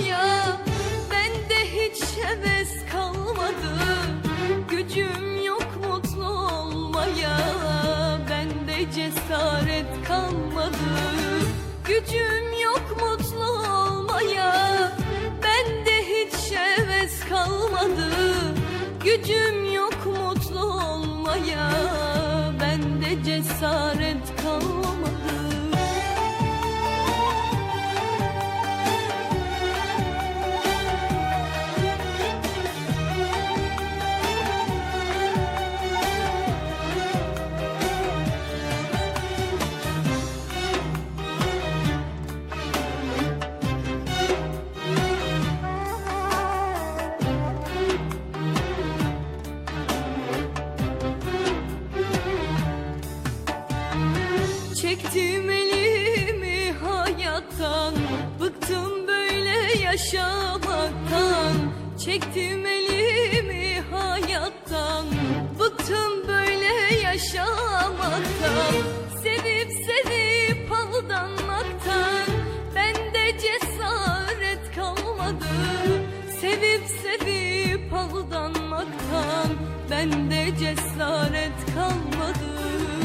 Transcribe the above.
olmaya Bende hiç heves kalmadı. Gücüm yok mutlu olmaya Bende cesaret kalmadı. Gücüm yok mutlu olmaya Bende hiç heves kalmadı. Gücüm yok mutlu olmaya Bende cesaret Çektim elimi hayattan. Bıktım böyle yaşamaktan. Çektim elimi hayattan. Bıktım böyle yaşamaktan. Sevip sevip aldanmaktan. Bende cesaret kalmadı. Sevip sevip aldanmaktan. Bende cesaret kalmadı